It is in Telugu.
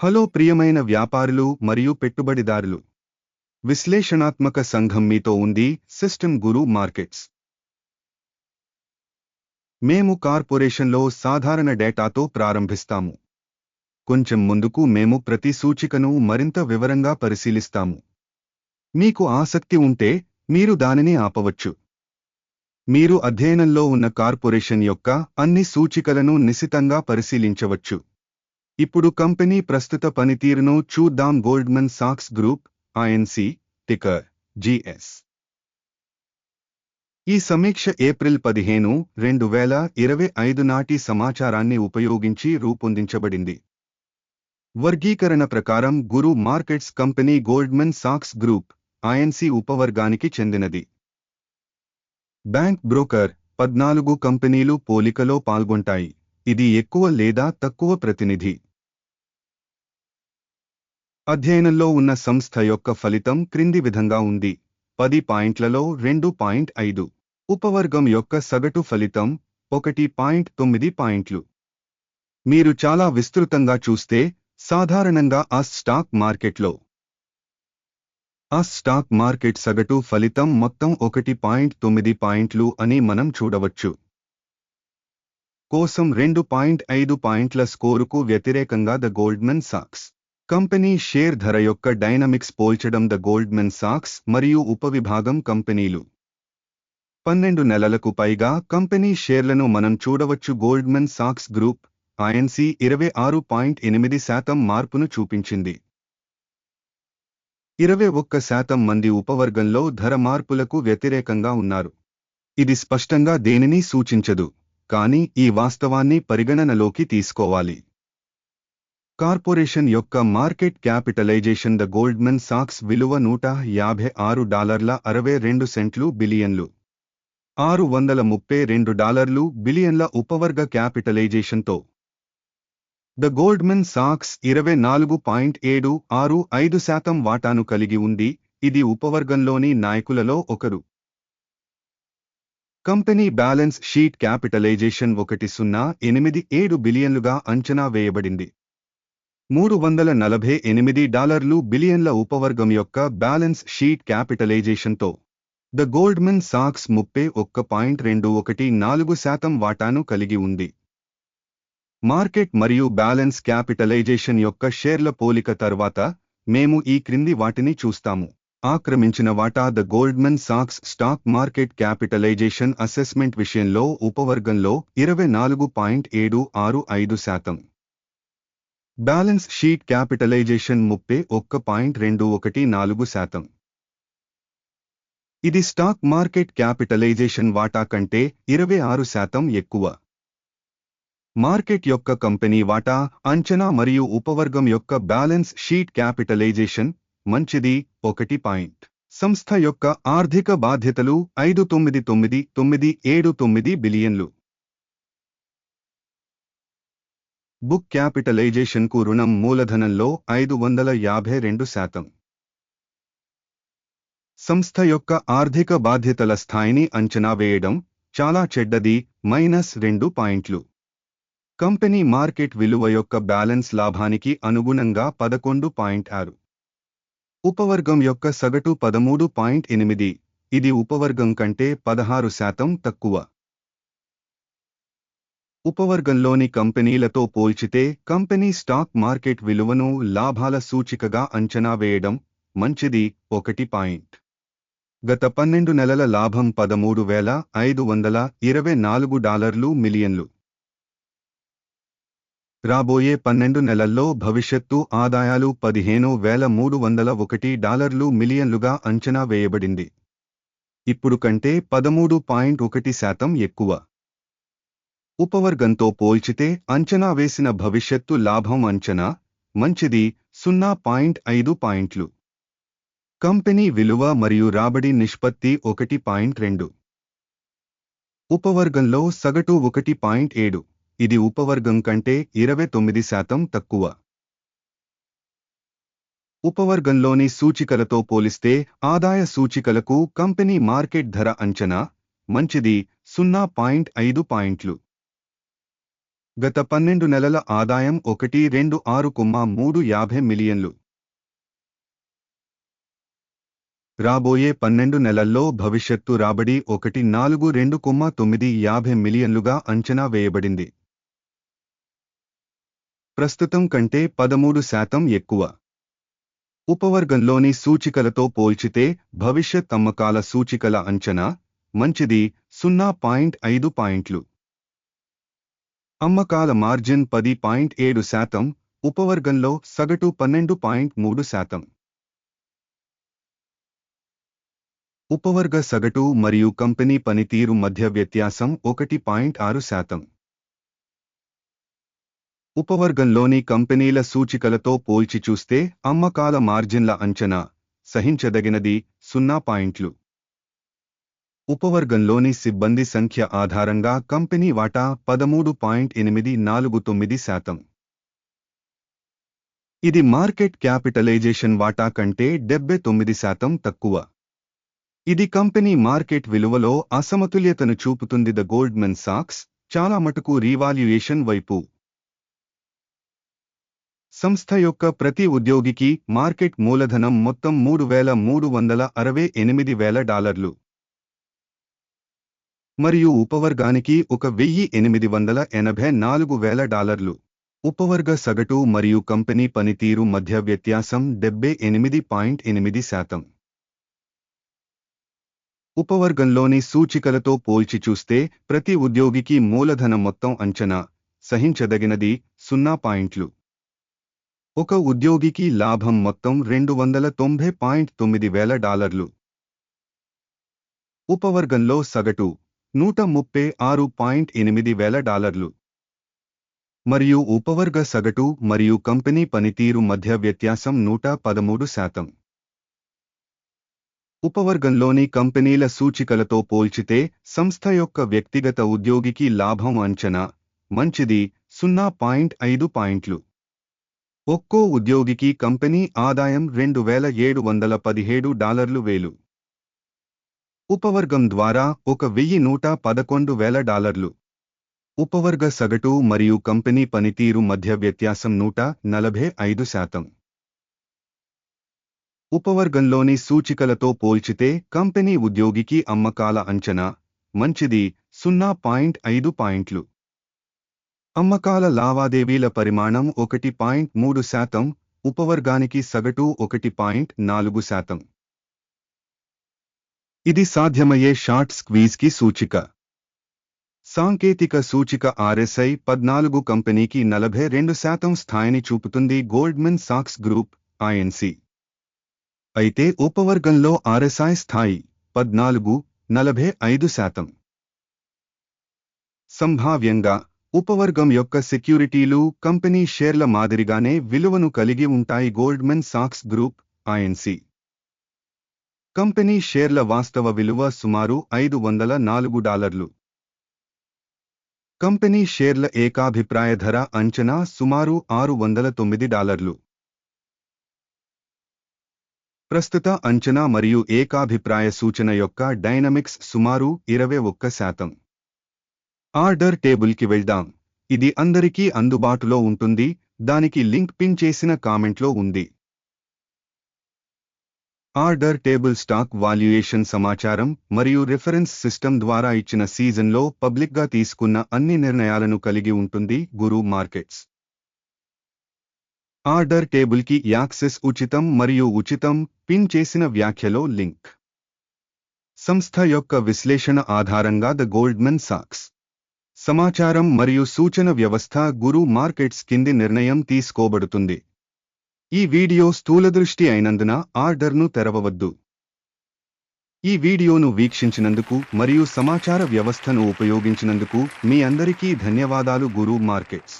హలో ప్రియమైన వ్యాపారులు మరియు పెట్టుబడిదారులు. విశ్లేషణాత్మక సంఘం మీతో ఉంది సిస్టమ్ గురు మార్కెట్స్. మేము కార్పొరేషన్లో సాధారణ డేటాతో ప్రారంభిస్తాము. కొంచెం ముందుకు మేము ప్రతి సూచికను మరింత వివరంగా పరిశీలిస్తాము. మీకు ఆసక్తి ఉంటే మీరు దానిని ఆపవచ్చు. మీరు అధ్యయనంలో ఉన్న కార్పొరేషన్ యొక్క అన్ని సూచికలను నిశితంగా పరిశీలించవచ్చు. ఇప్పుడు కంపెనీ ప్రస్తుత పనితీరును చూద్దాం. గోల్డ్మన్ సాక్స్ గ్రూప్ ఐఎన్సి టికర్ జిఎస్ ఈ సమీక్ష ఏప్రిల్ పదిహేను రెండు వేల ఇరవై ఐదు నాటి సమాచారాన్ని ఉపయోగించి రూపొందించబడింది. వర్గీకరణ ప్రకారం గురు మార్కెట్స్ కంపెనీ గోల్డ్మన్ సాక్స్ గ్రూప్ ఐఎన్సి ఉపవర్గానికి చెందినది. బ్యాంక్ బ్రోకర్ పద్నాలుగు కంపెనీలు పోలికలో పాల్గొంటాయి. ఇది ఎక్కువ లేదా తక్కువ ప్రతినిధి. అధ్యయనంలో ఉన్న సంస్థ యొక్క ఫలితం క్రింది విధంగా ఉంది. పది పాయింట్లలో రెండు పాయింట్ ఐదు. ఉపవర్గం యొక్క సగటు ఫలితం ఒకటి పాయింట్ తొమ్మిది పాయింట్లు. మీరు చాలా విస్తృతంగా చూస్తే సాధారణంగా ఆ స్టాక్ మార్కెట్లో. ఆ స్టాక్ మార్కెట్ సగటు ఫలితం మొత్తం ఒకటి పాయింట్ తొమ్మిది పాయింట్లు అని మనం చూడవచ్చు. కోసం రెండు పాయింట్ ఐదు పాయింట్ల స్కోరుకు వ్యతిరేకంగా ద గోల్డ్మెన్ సాక్స్. కంపెనీ షేర్ ధర యొక్క డైనమిక్స్ పోల్చడం ద గోల్డ్మెన్ సాక్స్ మరియు ఉపవిభాగం కంపెనీలు. పన్నెండు నెలలకు పైగా కంపెనీ షేర్లను మనం చూడవచ్చు. గోల్డ్మెన్ సాక్స్ గ్రూప్ ఐఎన్సి ఇరవై ఆరు పాయింట్ ఎనిమిది శాతం మార్పును చూపించింది. ఇరవై ఒక్క శాతం మంది ఉపవర్గంలో ధర మార్పులకు వ్యతిరేకంగా ఉన్నారు. ఇది స్పష్టంగా దేనిని సూచించదు కానీ ఈ వాస్తవాన్ని పరిగణనలోకి తీసుకోవాలి. కార్పొరేషన్ యొక్క మార్కెట్ క్యాపిటలైజేషన్ ద గోల్డ్మెన్ సాక్స్ విలువ నూట యాభై ఆరు డాలర్ల అరవై రెండు సెంట్లు బిలియన్లు. ఆరు వందల ముప్పై రెండు డాలర్లు బిలియన్ల ఉపవర్గ క్యాపిటలైజేషన్తో. ద గోల్డ్మెన్ సాక్స్ ఇరవై నాలుగు పాయింట్ ఏడు ఆరు ఐదు శాతం వాటాను కలిగి ఉంది. ఇది ఉపవర్గంలోని నాయకులలో ఒకరు. కంపెనీ బ్యాలెన్స్ షీట్ క్యాపిటలైజేషన్ ఒకటి సున్నా ఎనిమిది ఏడు బిలియన్లుగా అంచనా వేయబడింది. మూడు వందల నలభై ఎనిమిది డాలర్లు బిలియన్ల ఉపవర్గం యొక్క బ్యాలెన్స్ షీట్ క్యాపిటలైజేషన్తో. ద గోల్డ్మెన్ సాక్స్ ముప్పై ఒక్క పాయింట్ రెండు ఒకటి నాలుగు శాతం వాటాను కలిగి ఉంది. మార్కెట్ మరియు బ్యాలెన్స్ క్యాపిటలైజేషన్ యొక్క షేర్ల పోలిక తర్వాత మేము ఈ క్రింది వాటిని చూస్తాము. ఆక్రమించిన వాటా ద గోల్డ్మెన్ సాక్స్ స్టాక్ మార్కెట్ క్యాపిటలైజేషన్ అసెస్మెంట్ విషయంలో ఉపవర్గంలో ఇరవై నాలుగు పాయింట్ ఏడు ఆరు ఐదు శాతం. బ్యాలెన్స్ షీట్ క్యాపిటలైజేషన్ ముప్పై ఒక్క పాయింట్ రెండు ఒకటి నాలుగు శాతం. ఇది స్టాక్ మార్కెట్ క్యాపిటలైజేషన్ వాటా కంటే ఇరవై ఆరు శాతం ఎక్కువ. మార్కెట్ యొక్క కంపెనీ వాటా అంచనా మరియు ఉపవర్గం యొక్క బ్యాలెన్స్ షీట్ క్యాపిటలైజేషన్ మంచిది ఒకటి పాయింట్. సంస్థ యొక్క ఆర్థిక బాధ్యతలు ఐదు తొమ్మిది తొమ్మిది తొమ్మిది ఏడు తొమ్మిది బిలియన్లు. బుక్ క్యాపిటలైజేషన్కు రుణం మూలధనంలో ఐదు వందల యాభై రెండు శాతం. సంస్థ యొక్క ఆర్థిక బాధ్యతల స్థాయిని అంచనా వేయడం చాలా చెడ్డది మైనస్ రెండు పాయింట్లు. కంపెనీ మార్కెట్ విలువ యొక్క బ్యాలెన్స్ లాభానికి అనుగుణంగా పదకొండు పాయింట్ ఆరు. ఉపవర్గం యొక్క సగటు పదమూడు పాయింట్ ఎనిమిది. ఇది ఉపవర్గం కంటే పదహారు శాతం తక్కువ. ఉపవర్గంలోని కంపెనీలతో పోల్చితే కంపెనీ స్టాక్ మార్కెట్ విలువను లాభాల సూచికగా అంచనా వేయడం మంచిది. ఒకటి పాయింట్. గత పన్నెండు నెలల లాభం పదమూడు వేల ఐదు వందల ఇరవై నాలుగు డాలర్లు మిలియన్లు. రాబోయే పన్నెండు నెలల్లో భవిష్యత్తు ఆదాయాలు పదిహేను వేల మూడు వందల ఒకటి డాలర్లు మిలియన్లుగా అంచనా వేయబడింది. ఇప్పుడు కంటే పదమూడు పాయింట్ ఒకటి శాతం ఎక్కువ. ఉపవర్గంతో పోల్చితే అంచనా వేసిన భవిష్యత్తు లాభం అంచనా మంచిది సున్నా పాయింట్ ఐదు పాయింట్లు. కంపెనీ విలువ మరియు రాబడి నిష్పత్తి ఒకటి పాయింట్ రెండు. ఉపవర్గంలో సగటు ఒకటి పాయింట్ ఏడు. ఇది ఉపవర్గం కంటే ఇరవై తొమ్మిది శాతం తక్కువ. ఉపవర్గంలోని సూచికలతో పోలిస్తే ఆదాయ సూచికలకు కంపెనీ మార్కెట్ ధర అంచనా మంచిది సున్నా పాయింట్ ఐదు పాయింట్లు. గత పన్నెండు నెలల ఆదాయం ఒకటి రెండు ఆరు కొమ్మ మూడు యాభై మిలియన్లు. రాబోయే పన్నెండు నెలల్లో భవిష్యత్తు రాబడి ఒకటి నాలుగు రెండు కొమ్మ తొమ్మిది యాభై మిలియన్లుగా అంచనా వేయబడింది. ప్రస్తుతం కంటే పదమూడు శాతం ఎక్కువ. ఉపవర్గంలోని సూచికలతో పోల్చితే భవిష్యత్ అమ్మకాల సూచికల అంచనా మంచిది సున్నా పాయింట్ ఐదు పాయింట్లు. అమ్మకాల మార్జిన్ పది పాయింట్ ఏడు శాతం ఉపవర్గంలో సగటు పన్నెండు పాయింట్ మూడు శాతం. ఉపవర్గ సగటు మరియు కంపెనీ పనితీరు మధ్య వ్యత్యాసం ఒకటి పాయింట్ ఆరు శాతం. ఉపవర్గంలోని కంపెనీల సూచికలతో పోల్చి చూస్తే అమ్మకాల మార్జిన్ల అంచనా సహించదగినది సున్నా పాయింట్లు. ఉపవర్గంలోని సిబ్బంది సంఖ్య ఆధారంగా కంపెనీ వాటా పదమూడు పాయింట్ ఎనిమిది నాలుగు తొమ్మిది శాతం. ఇది మార్కెట్ క్యాపిటలైజేషన్ వాటా కంటే డెబ్బై తొమ్మిది శాతం తక్కువ. ఇది కంపెనీ మార్కెట్ విలువలో అసమతుల్యతను చూపుతుంది. ద గోల్డ్మెన్ సాక్స్ చాలా మటుకు రీవాల్యుయేషన్ వైపు. సంస్థ యొక్క ప్రతి ఉద్యోగికి మార్కెట్ మూలధనం మొత్తం మూడు వేల మూడు వందల అరవై ఎనిమిది వేల డాలర్లు. మరియు ఉపవర్గానికి ఒక వెయ్యి ఎనిమిది వందల ఎనభై నాలుగు వేల డాలర్లు. ఉపవర్గ సగటు మరియు కంపెనీ పనితీరు మధ్య వ్యత్యాసం డెబ్బై ఎనిమిది పాయింట్ ఎనిమిది శాతం. ఉపవర్గంలోని సూచికలతో పోల్చి చూస్తే ప్రతి ఉద్యోగికి మూలధన మొత్తం అంచనా సహించదగినది సున్నా పాయింట్లు. ఒక ఉద్యోగికి లాభం మొత్తం రెండు వందల తొంభై పాయింట్ తొమ్మిది వేల డాలర్లు. ఉపవర్గంలో సగటు నూట ముప్పై ఆరు పాయింట్ ఎనిమిది వేల డాలర్లు. మరియు ఉపవర్గ సగటు మరియు కంపెనీ పనితీరు మధ్య వ్యత్యాసం నూట పదమూడు శాతం. ఉపవర్గంలోని కంపెనీల సూచికలతో పోల్చితే సంస్థ యొక్క వ్యక్తిగత ఉద్యోగికి లాభం అంచనా మంచిది సున్నా పాయింట్ ఐదు పాయింట్లు. ఒక్కో ఉద్యోగికి కంపెనీ ఆదాయం రెండు వేల ఏడు వందల పదిహేడు డాలర్లు వేలు. ఉపవర్గం ద్వారా ఒక వెయ్యి నూట పదకొండు వేల డాలర్లు. ఉపవర్గ సగటు మరియు కంపెనీ పనితీరు మధ్య వ్యత్యాసం నూట నలభై ఐదు శాతం. ఉపవర్గంలోని సూచికలతో పోల్చితే కంపెనీ ఉద్యోగికి అమ్మకాల అంచనా మంచిది సున్నా పాయింట్ ఐదు పాయింట్లు. అమ్మకాల లావాదేవీల పరిమాణం ఒకటి పాయింట్ మూడు శాతం ఉపవర్గానికి సగటు ఒకటి పాయింట్ నాలుగు శాతం. ఇది సాధ్యమయ్యే షార్ట్ స్క్వీజ్కి సూచిక. సాంకేతిక సూచిక ఆర్ఎస్ఐ పద్నాలుగు కంపెనీకి నలభై రెండు శాతం స్థాయిని చూపుతుంది గోల్డ్మెన్ సాక్స్ గ్రూప్ ఐఎన్సి అయితే ఉపవర్గంలో ఆర్ఎస్ఐ స్థాయి పద్నాలుగు నలభై ఐదు శాతం. సంభావ్యంగా ఉపవర్గం యొక్క సెక్యూరిటీలు కంపెనీ షేర్ల మాదిరిగానే విలువను కలిగి ఉంటాయి గోల్డ్మెన్ సాక్స్ గ్రూప్ ఐఎన్సీ కంపెనీ షేర్ల వాస్తవ విలువ సుమారు ఐదు వందల నాలుగు డాలర్లు. కంపెనీ షేర్ల ఏకాభిప్రాయ ధర అంచనా సుమారు ఆరు వందల తొమ్మిది డాలర్లు. ప్రస్తుత అంచనా మరియు ఏకాభిప్రాయ సూచన యొక్క డైనమిక్స్ సుమారు ఇరవై ఒక్క శాతం. ఆర్డర్ టేబుల్కి వెళ్దాం. ఇది అందరికీ అందుబాటులో ఉంటుంది. దానికి లింక్ పిన్ చేసిన కామెంట్లో ఉంది. ఆర్డర్ టేబుల్ స్టాక్ వాల్యుయేషన్ సమాచారం మరియు రిఫరెన్స్ సిస్టమ్ ద్వారా ఇచ్చిన సీజన్లో పబ్లిక్గా తీసుకున్న అన్ని నిర్ణయాలను కలిగి ఉంటుంది గురు మార్కెట్స్. ఆర్డర్ టేబుల్కి యాక్సెస్ ఉచితం మరియు ఉచితం పిన్ చేసిన వ్యాఖ్యలో లింక్. సంస్థ యొక్క విశ్లేషణ ఆధారంగా ద గోల్డ్మెన్ సాక్స్. సమాచారం మరియు సూచన వ్యవస్థ గురు మార్కెట్స్ కింది నిర్ణయం తీసుకోబడుతుంది. ఈ వీడియో స్థూలదృష్టి అయినందున ఆర్డర్ను తెరవవద్దు. ఈ వీడియోను వీక్షించినందుకు మరియు సమాచార వ్యవస్థను ఉపయోగించినందుకు మీ అందరికీ ధన్యవాదాలు గురు మార్కెట్స్.